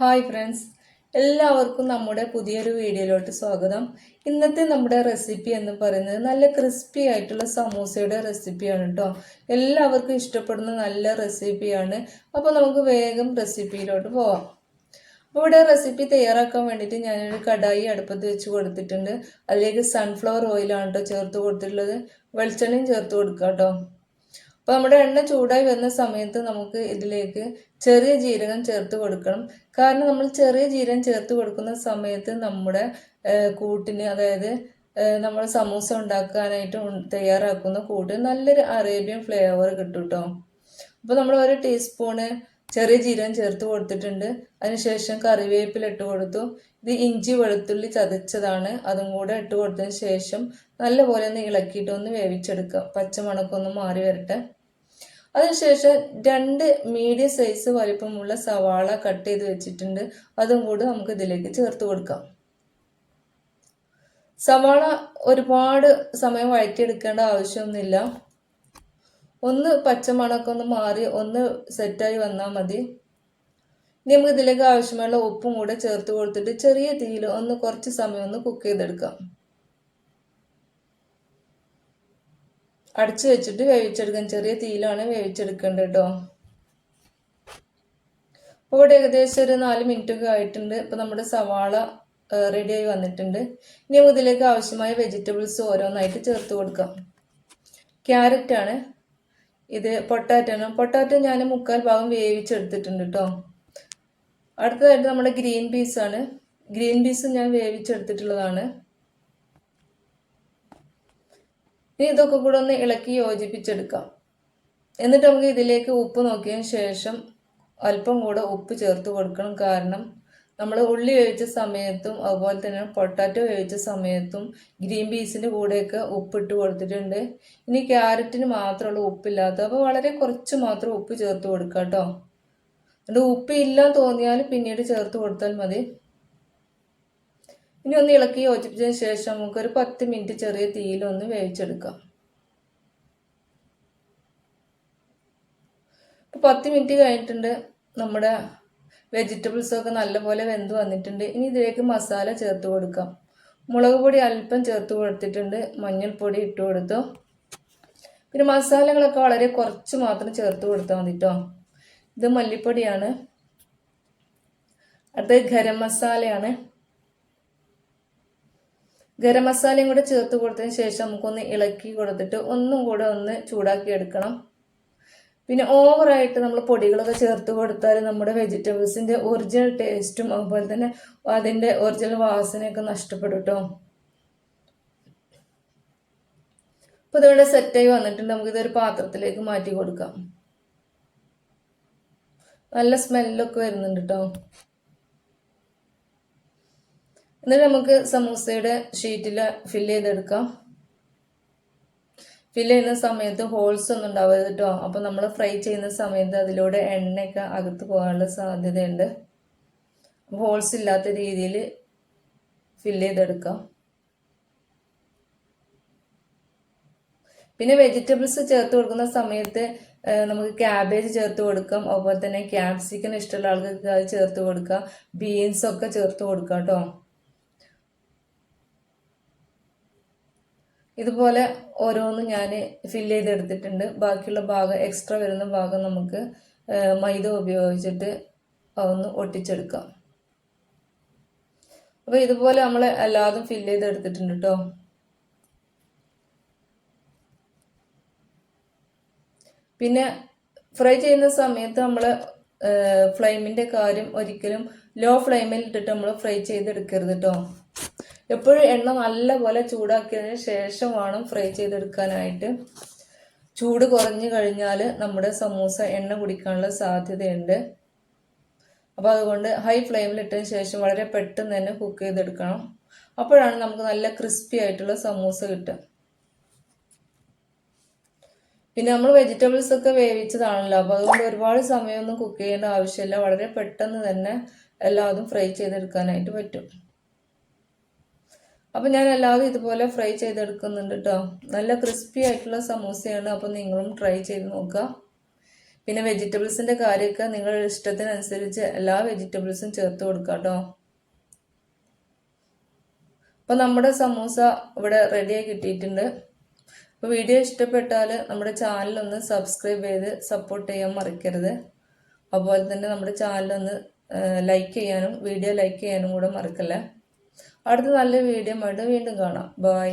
Hi friends. എല്ലാവർക്കും നമ്മുടെ പുതിയൊരു വീഡിയോയിലോട്ട് സ്വാഗതം. ഇന്നത്തെ നമ്മുടെ റെസിപ്പി എന്ന് പറയുന്നത് നല്ല ക്രിസ്പി ആയിട്ടുള്ള സമൂസയുടെ റെസിപ്പിയാണ് കേട്ടോ എല്ലാവർക്കും ഇഷ്ടപ്പെടുന്ന നല്ല റെസിപ്പിയാണ്. അപ്പോൾ നമുക്ക് വേഗം റെസിപ്പിയിലോട്ട് പോവാം. അപ്പോൾ ഇവിടെ റെസിപ്പി തയ്യാറാക്കാൻ വേണ്ടിയിട്ട് ഞാനൊരു കടായി അടുപ്പത്ത് വെച്ച് കൊടുത്തിട്ടുണ്ട്. അതിലേക്ക് സൺഫ്ലവർ ഓയിലാണ് കേട്ടോ ചേർത്ത് കൊടുത്തിട്ടുള്ളത്. വെളിച്ചെണ്ണയും ചേർത്ത് കൊടുക്കാം കേട്ടോ അപ്പോൾ നമ്മുടെ എണ്ണ ചൂടായി വരുന്ന സമയത്ത് നമുക്ക് ഇതിലേക്ക് ചെറിയ ജീരകം ചേർത്ത് കൊടുക്കണം. കാരണം നമ്മൾ ചെറിയ ജീരകം ചേർത്ത് കൊടുക്കുന്ന സമയത്ത് നമ്മുടെ കൂട്ടിന് അതായത് നമ്മൾ സമൂസ ഉണ്ടാക്കാനായിട്ട് തയ്യാറാക്കുന്ന കൂട്ടിന് നല്ലൊരു അറേബ്യൻ ഫ്ലേവർ കിട്ടും കേട്ടോ അപ്പോൾ നമ്മൾ ഒരു ടീസ്പൂണ് ചെറിയ ജീരകം ചേർത്ത് കൊടുത്തിട്ടുണ്ട്. അതിനുശേഷം കറിവേപ്പില ഇട്ട് കൊടുത്തു. ഇത് ഇഞ്ചി വെളുത്തുള്ളി ചതച്ചതാണ്. അതും കൂടെ ഇട്ട് കൊടുത്തതിന് ശേഷം നല്ലപോലെ ഒന്ന് ഇളക്കിയിട്ട് ഒന്ന് വേവിച്ചെടുക്കുക. പച്ചമണക്കൊന്ന് മാറി വരട്ടെ. അതിനുശേഷം രണ്ട് മീഡിയം സൈസ് വലിപ്പമുള്ള സവാള കട്ട് ചെയ്ത് വെച്ചിട്ടുണ്ട്. അതും കൂടെ നമുക്ക് ഇതിലേക്ക് ചേർത്ത് കൊടുക്കാം. സവാള ഒരുപാട് സമയം വഴറ്റിയെടുക്കേണ്ട ആവശ്യമൊന്നുമില്ല. ഒന്ന് പച്ചമണമൊക്കെ ഒന്ന് മാറി ഒന്ന് സെറ്റായി വന്നാൽ മതി. ഇനി നമുക്ക് ഇതിലേക്ക് ആവശ്യമുള്ള ഉപ്പും കൂടെ ചേർത്ത് കൊടുത്തിട്ട് ചെറിയ തീയിൽ ഒന്ന് കുറച്ച് സമയം ഒന്ന് കുക്ക് ചെയ്തെടുക്കാം. അടച്ചു വെച്ചിട്ട് വേവിച്ചെടുക്കാം. ചെറിയ തീയിലാണ് വേവിച്ചെടുക്കേണ്ടത് കേട്ടോ. അപ്പോൾ ഇവിടെ ഏകദേശം ഒരു നാല് മിനിറ്റ് ഒക്കെ ആയിട്ടുണ്ട്. ഇപ്പം നമ്മുടെ സവാള റെഡിയായി വന്നിട്ടുണ്ട്. ഇനി ഇതിലേക്ക് ആവശ്യമായ വെജിറ്റബിൾസ് ഓരോന്നായിട്ട് ചേർത്ത് കൊടുക്കാം. ക്യാരറ്റാണ്. ഇത് പൊട്ടാറ്റോ ആണ്. പൊട്ടാറ്റോ ഞാൻ മുക്കാൽ ഭാഗം വേവിച്ചെടുത്തിട്ടുണ്ട് കേട്ടോ അടുത്തതായിട്ട് നമ്മുടെ ഗ്രീൻ പീസ് ആണ്. ഗ്രീൻ പീസ് ഞാൻ വേവിച്ചെടുത്തിട്ടുള്ളതാണ്. ഇനി ഇതൊക്കെ കൂടെ ഒന്ന് ഇളക്കി യോജിപ്പിച്ചെടുക്കാം. എന്നിട്ട് നമുക്ക് ഇതിലേക്ക് ഉപ്പ് നോക്കിയതിന് ശേഷം അല്പം കൂടെ ഉപ്പ് ചേർത്ത് കൊടുക്കണം. കാരണം നമ്മൾ ഉള്ളി വേവിച്ച സമയത്തും അതുപോലെ തന്നെ പൊട്ടാറ്റോ വേവിച്ച സമയത്തും ഗ്രീൻ പീസിന്റെ കൂടെയൊക്കെ ഉപ്പിട്ട് കൊടുത്തിട്ടുണ്ട്. ഇനി ക്യാരറ്റിന് മാത്രമുള്ള ഉപ്പില്ലാത്ത അപ്പോൾ വളരെ കുറച്ച് മാത്രം ഉപ്പ് ചേർത്ത് കൊടുക്കുക കേട്ടോ. എന്നിട്ട് ഉപ്പ് ഇല്ല തോന്നിയാൽ പിന്നീട് ചേർത്ത് കൊടുത്താൽ മതി. ഇനി ഒന്ന് ഇളക്കി യോജിപ്പിച്ചതിന് ശേഷം നമുക്കൊരു പത്ത് മിനിറ്റ് ചെറിയ തീയിലൊന്ന് വേവിച്ചെടുക്കാം. ഇപ്പൊ പത്ത് മിനിറ്റ് കഴിഞ്ഞിട്ടുണ്ട് നമ്മുടെ വെജിറ്റബിൾസ് ഒക്കെ നല്ലപോലെ വെന്ത് വന്നിട്ടുണ്ട്. ഇനി ഇതിലേക്ക് മസാല ചേർത്ത് കൊടുക്കാം. മുളക് പൊടി അല്പം ചേർത്ത് കൊടുത്തിട്ടുണ്ട്. മഞ്ഞൾപ്പൊടി ഇട്ട് കൊടുത്തു. പിന്നെ മസാലകളൊക്കെ വളരെ കുറച്ച് മാത്രം ചേർത്ത് കൊടുത്താൽ മതി കേട്ടോ ഇത് മല്ലിപ്പൊടിയാണ്. അടുത്തത് ഗരം മസാലയാണ്. ഗരം മസാലയും കൂടെ ചേർത്ത് കൊടുത്തതിന് ശേഷം നമുക്കൊന്ന് ഇളക്കി കൊടുത്തിട്ട് ഒന്നും കൂടെ ഒന്ന് ചൂടാക്കി എടുക്കണം. പിന്നെ ഓവറായിട്ട് നമ്മൾ പൊടികളൊക്കെ ചേർത്ത് കൊടുത്താൽ നമ്മുടെ വെജിറ്റബിൾസിന്റെ ഒറിജിനൽ ടേസ്റ്റും അതുപോലെ തന്നെ അതിന്റെ ഒറിജിനൽ വാസനയൊക്കെ നഷ്ടപ്പെടും കേട്ടോ. അപ്പോൾ ഇതിവിടെ സെറ്റായി വന്നിട്ടുണ്ട്. നമുക്കിതൊരു പാത്രത്തിലേക്ക് മാറ്റി കൊടുക്കാം. നല്ല സ്മെല്ലൊക്കെ വരുന്നുണ്ട് കേട്ടോ. എന്നിട്ട് നമുക്ക് സമൂസയുടെ ഷീറ്റിൽ ഫില്ല് ചെയ്തെടുക്കാം. ഫില്ല് ചെയ്യുന്ന സമയത്ത് ഹോൾസ് ഒന്നും ഉണ്ടാവരുത് കേട്ടോ അപ്പോൾ നമ്മൾ ഫ്രൈ ചെയ്യുന്ന സമയത്ത് അതിലൂടെ എണ്ണയൊക്കെ അകത്ത് പോകാനുള്ള സാധ്യതയുണ്ട്. ഹോൾസ് ഇല്ലാത്ത രീതിയിൽ ഫില്ല് ചെയ്തെടുക്കാം. പിന്നെ വെജിറ്റബിൾസ് ചേർത്ത് കൊടുക്കുന്ന സമയത്ത് നമുക്ക് ക്യാബേജ് ചേർത്ത് കൊടുക്കാം. അതുപോലെ തന്നെ ക്യാപ്സിക്കൻ ഇഷ്ടമുള്ള ആൾക്കൊക്കെ അത് ചേർത്ത് കൊടുക്കാം. ബീൻസ് ഒക്കെ ചേർത്ത് കൊടുക്കാം കേട്ടോ ഇതുപോലെ ഓരോന്നും ഞാൻ ഫില്ല് ചെയ്തെടുത്തിട്ടുണ്ട്. ബാക്കിയുള്ള ഭാഗം എക്സ്ട്രാ വരുന്ന ഭാഗം നമുക്ക് മൈദ ഉപയോഗിച്ചിട്ട് ഒന്ന് ഒട്ടിച്ചെടുക്കാം. അപ്പോൾ ഇതുപോലെ നമ്മൾ എല്ലാതും ഫില്ല് ചെയ്തെടുത്തിട്ടുണ്ട് കേട്ടോ പിന്നെ ഫ്രൈ ചെയ്യുന്ന സമയത്ത് നമ്മൾ ഫ്ലെയിമിന്റെ കാര്യം ഒരിക്കലും ലോ ഫ്ലെയിമിൽ ഇട്ടിട്ട് നമ്മൾ ഫ്രൈ ചെയ്തെടുക്കരുത് കേട്ടോ എപ്പോഴും എണ്ണ നല്ല നല്ലപോലെ ചൂടാക്കിയതിന് ശേഷം വേണം ഫ്രൈ ചെയ്തെടുക്കാനായിട്ട്. ചൂട് കുറഞ്ഞു കഴിഞ്ഞാൽ നമ്മുടെ സമൂസ എണ്ണ കുടിക്കാനുള്ള സാധ്യതയുണ്ട്. അപ്പോൾ അതുകൊണ്ട് ഹൈ ഫ്ലെയിമിൽ ഇട്ടതിന് ശേഷം വളരെ പെട്ടെന്ന് തന്നെ കുക്ക് ചെയ്തെടുക്കണം. അപ്പോഴാണ് നമുക്ക് നല്ല ക്രിസ്പി ആയിട്ടുള്ള സമൂസ കിട്ടുക. പിന്നെ നമ്മൾ വെജിറ്റബിൾസ് ഒക്കെ വേവിച്ചതാണല്ലോ. അപ്പോൾ അതുകൊണ്ട് ഒരുപാട് സമയമൊന്നും കുക്ക് ചെയ്യേണ്ട ആവശ്യമില്ല. വളരെ പെട്ടെന്ന് തന്നെ എല്ലാതും ഫ്രൈ ചെയ്തെടുക്കാനായിട്ട് പറ്റും. അപ്പം ഞാൻ എല്ലാവരും ഇതുപോലെ ഫ്രൈ ചെയ്തെടുക്കുന്നുണ്ട് കേട്ടോ നല്ല ക്രിസ്പി ആയിട്ടുള്ള സമൂസയാണ്. അപ്പോൾ നിങ്ങളും ട്രൈ ചെയ്ത് നോക്കുക പിന്നെ വെജിറ്റബിൾസിന്റെ കാര്യമൊക്കെ നിങ്ങളുടെ ഇഷ്ടത്തിനനുസരിച്ച് എല്ലാ വെജിറ്റബിൾസും ചേർത്ത് കൊടുക്കാം കേട്ടോ അപ്പോൾ നമ്മുടെ സമൂസ ഇവിടെ റെഡിയായി കിട്ടിയിട്ടുണ്ട്. അപ്പോൾ വീഡിയോ ഇഷ്ടപ്പെട്ടാൽ നമ്മുടെ ചാനലൊന്ന് സബ്സ്ക്രൈബ് ചെയ്ത് സപ്പോർട്ട് ചെയ്യാൻ മറക്കരുത്. അതുപോലെ തന്നെ നമ്മുടെ ചാനലൊന്ന് ലൈക്ക് ചെയ്യാനും വീഡിയോ ലൈക്ക് ചെയ്യാനും കൂടെ മറക്കല്ലേ? അടുത്ത നല്ല വീഡിയോ ആയിട്ട് വീണ്ടും കാണാം. ബൈ